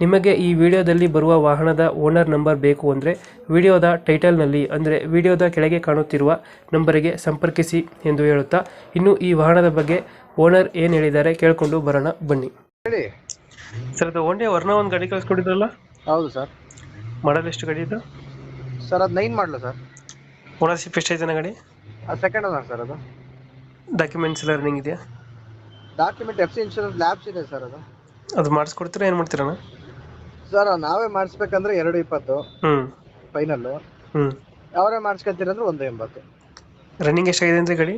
ನಿಮಗೆ ಈ ವಿಡಿಯೋದಲ್ಲಿ ಬರುವ ವಾಹನದ ಓನರ್ ನಂಬರ್ ಬೇಕು ಅಂದರೆ ವಿಡಿಯೋದ ಟೈಟಲ್ನಲ್ಲಿ ಅಂದರೆ ವಿಡಿಯೋದ ಕೆಳಗೆ ಕಾಣುತ್ತಿರುವ ನಂಬರಿಗೆ ಸಂಪರ್ಕಿಸಿ ಎಂದು ಹೇಳುತ್ತಾ ಇನ್ನು ಈ ವಾಹನದ ಬಗ್ಗೆ ಓನರ್ ಏನು ಹೇಳಿದ್ದಾರೆ ಕೇಳಿಕೊಂಡು ಬರೋಣ ಬನ್ನಿ. ಹೇಳಿ. ಸರ್ ಅದು ಒಂದೇ ವರ್ಣ ಒಂದು ಗಾಡಿ ಕಳಿಸ್ಕೊಟ್ಟಿದ್ರಲ್ಲ ಹೌದು ಸರ್. ಮಾಡಲ್ ಎಷ್ಟು ಗಾಡಿ ಇದು? ಸರ್ ಅದು ನೈನ್ ಮಾಡಲು ಸರ್. ಓನರ್ಶಿಪ್ ಎಷ್ಟೈತೆ ಗಾಡಿ? ಅದು ಸೆಕೆಂಡ್ ಓನರ್ ಸರ್ ಅದು. ಡಾಕ್ಯುಮೆಂಟ್ಸ್ ಎಲ್ಲ ರನ್ನಿಂಗ್ ಇದೆಯಾ? Document F C insurance labs ಇದೆ ಸರ್ ಅದು. ಅದು ಮಾಡಿಸ್ಕೊಡ್ತೀರಾ ಏನು ಮಾಡ್ತೀರಣ್ಣ? ಸರ್ ನಾವೇ ಮಾಡಿಸ್ಬೇಕಂದ್ರೆ ಎರಡು ಇಪ್ಪತ್ತು. ಹ್ಞೂ ಫೈನಲ್ ಹ್ಞೂ ಅವರೇ ಮಾಡಿಸ್ಕೊತೀರಂದ್ರೆ ಒಂದು ಎಂಬತ್ತು. ರನ್ನಿಂಗ್ ಎಷ್ಟಾಗಿದೆ ಅಂತ ಗಾಡಿ?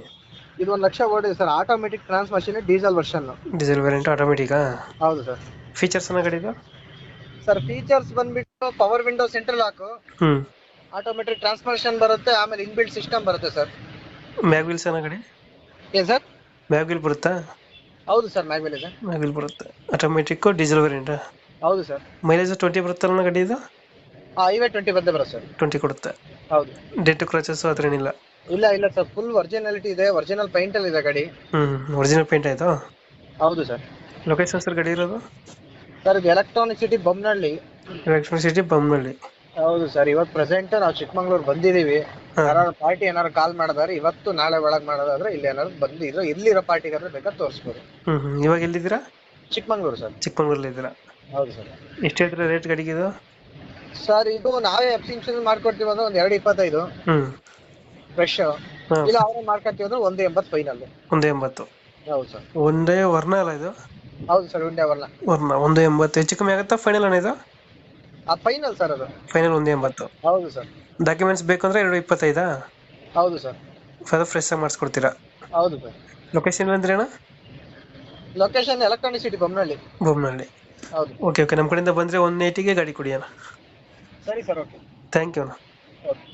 ಇದು ಒಂದು ಲಕ್ಷ ಓಡಿದೆ sir automatic transmission diesel version diesel variant ಆಟೋಮೆಟಿಕಾ ಹೌದು ಸರ್. ಫೀಚರ್ಸ್ ಅನ್ನ ಗಾಡಿದು ಸರ್ ಫೀಚರ್ಸ್ ಬಂದ್ಬಿಟ್ಟು power window central lock hmm. Automatic transmission ಬರುತ್ತೆ ಆಮೇಲೆ ಇನ್ಬಿಲ್ಟ್ ಸಿಸ್ಟಮ್ ಬರುತ್ತೆ ಸರ್. ಮ್ಯಾಗ್ ವೀಲ್ಸ್ ಅನ್ನ ಗಾಡಿ? ಏನ್ ಸರ್? ಮ್ಯಾಗ್ ವೀಲ್ ಬರುತ್ತಾ? ಹೌದು ಸರ್ ಮ್ಯಾಗ್ವಿಲ್ ಇದೆ. ಮ್ಯಾಗ್ ವೀಲ್ ಬರುತ್ತೆ. ಆಟೋಮೆಟಿಕ್ ಡೀಸೆಲ್ ವೇರಿಯಂಟಾ ಹೌದು ಸರ್. ಮೈಲೇಜ್ ಟ್ವೆಂಟಿ ಬರುತ್ತಲ್ಲ ಗಾಡಿ ಇದು? ಐವೇ ಟ್ವೆಂಟಿ ಬಂದೇ ಬರೋ ಸರ್. ಟ್ವೆಂಟಿ ಕೊಡುತ್ತೆ. ಹೌದು. ಡೆಂಟು ಕ್ರಚಸ್ ಆ ಥರ ಏನಿಲ್ಲ? ಇಲ್ಲ ಇಲ್ಲ ಸರ್. ಫುಲ್ ಒರಿಜಿನಾಲಿಟಿ ಇದೆ. ಒರಿಜಿನಲ್ ಪೈಂಟ್ ಅಲ್ಲಿ ಇದೆ ಗಾಡಿ. ಹ್ಞೂ ಒರಿಜಿನಲ್ ಪೇಂಟ್ ಆಯಿತು? ಹೌದು ಸರ್. ಲೊಕೇಶನ್ ಸರ್ ಗಾಡಿ ಇರೋದು? ಸರ್ ಇದು electronic city Bommanahalli electronic city Bommanahalli ಹೌದು ಸರ್. ಇವತ್ತು ಪ್ರೆಸೆಂಟ್ ನಾವು ಚಿಕ್ಕಮಂಗ್ಳೂರ್ ಬಂದಿದೀವಿ ಹಾ. ಯಾರು ಪಾರ್ಟಿ ಏನಾದ್ರು ಕಾಲ್ ಮಾಡಿದಾರೆ ಇವತ್ತು ನಾಳೆ ಬೆಳಗ್ಗೆ ಮಾಡೋದಾದ್ರೆ ಇಲ್ಲಿ ಏನಾದ್ರು ಬಂದಿದ್ರು ಎಲ್ಲಿರೋ ಪಾರ್ಟಿಗಾದ್ರೆ ಬೇಕಾದ್ರೆ ತೋರಿಸ್ಬೋದು. ಹ್ಞೂ ಹ್ಞೂ ಇವಾಗ ಎಲ್ಲಿದ್ದೀರಾ? ಚಿಕ್ಕಮಂಗ್ಳೂರು ಸರ್. ಚಿಕ್ಕಮಂಗ್ಳೂರಲ್ಲಿ ಇದ್ದೀರಾ ಹೌದು ಸರ್. ಎಷ್ಟು ಹೇಳ್ತೀರಾ ರೇಟ್ ಗಾಡಿಗೆ ಇದು? ಸರ್ ಇದು ನಾವೇ ಎಫ್ ಇನ್ಶೂರೆನ್ಸ್ ಮಾಡ್ಕೊಡ್ತೀವಿ ಅಂದ್ರೆ ಒಂದ್ ಎರಡು ಇಪ್ಪತ್ತೈದು. ಹ್ಞೂ ಫ್ರೆಶ್ ಹಾಂ. ಇಲ್ಲ ಅವರೇ ಮಾಡ್ಕೊತೀವಿ ಅಂದ್ರೆ ಒಂದು ಎಂಬತ್ತು ಫೈನಲ್ ಒಂದು ಎಂಬತ್ತು. ಹೌದು ಸರ್. ಒಂದೇ ವರ್ಣ ಅಲ್ಲ ಇದು? ಹೌದು ಸರ್ ಉಂಡೆ ಅವರ್ನ ವರ್ಣ ಒಂದು ಎಂಬತ್ತು. ಹೆಚ್ಚು ಕಮ್ಮಿ ಆಗುತ್ತಾ ಫೈನಲ್ ಅಣ್ಣ ಇದು? ಆ ಫೈನಲ್ ಸರ್ ಅದು. ಫೈನಲ್ ಒಂದು ಎಂಬತ್ತು. ಹೌದು ಸರ್. ಡಾಕ್ಯುಮೆಂಟ್ಸ್ ಬೇಕಂದ್ರೆ ಎರಡು ಇಪ್ಪತ್ತೈದಾ? ಹೌದು ಸರ್. ಅದು ಫ್ರೆಶ್ ಆಗಿ ಮಾಡಿಸ್ಕೊಡ್ತೀರಾ? ಹೌದು ಸರ್. ಲೊಕೇಶನ್ ಅಂದ್ರೆ ಅಣ್ಣ location electronic city Bommanahalli Bommanahalli ಹೌದು. ಓಕೆ ಓಕೆ ನಮ್ಮ ಕಡೆಯಿಂದ ಬಂದರೆ ಒನ್ ಏಯ್ಟಿಗೆ ಗಾಡಿ ಕೊಡಿ ಅಣ್ಣ ಸರಿ ಸರ್ ಓಕೆ ಥ್ಯಾಂಕ್ ಯು ಅಣ್ಣ. ಓಕೆ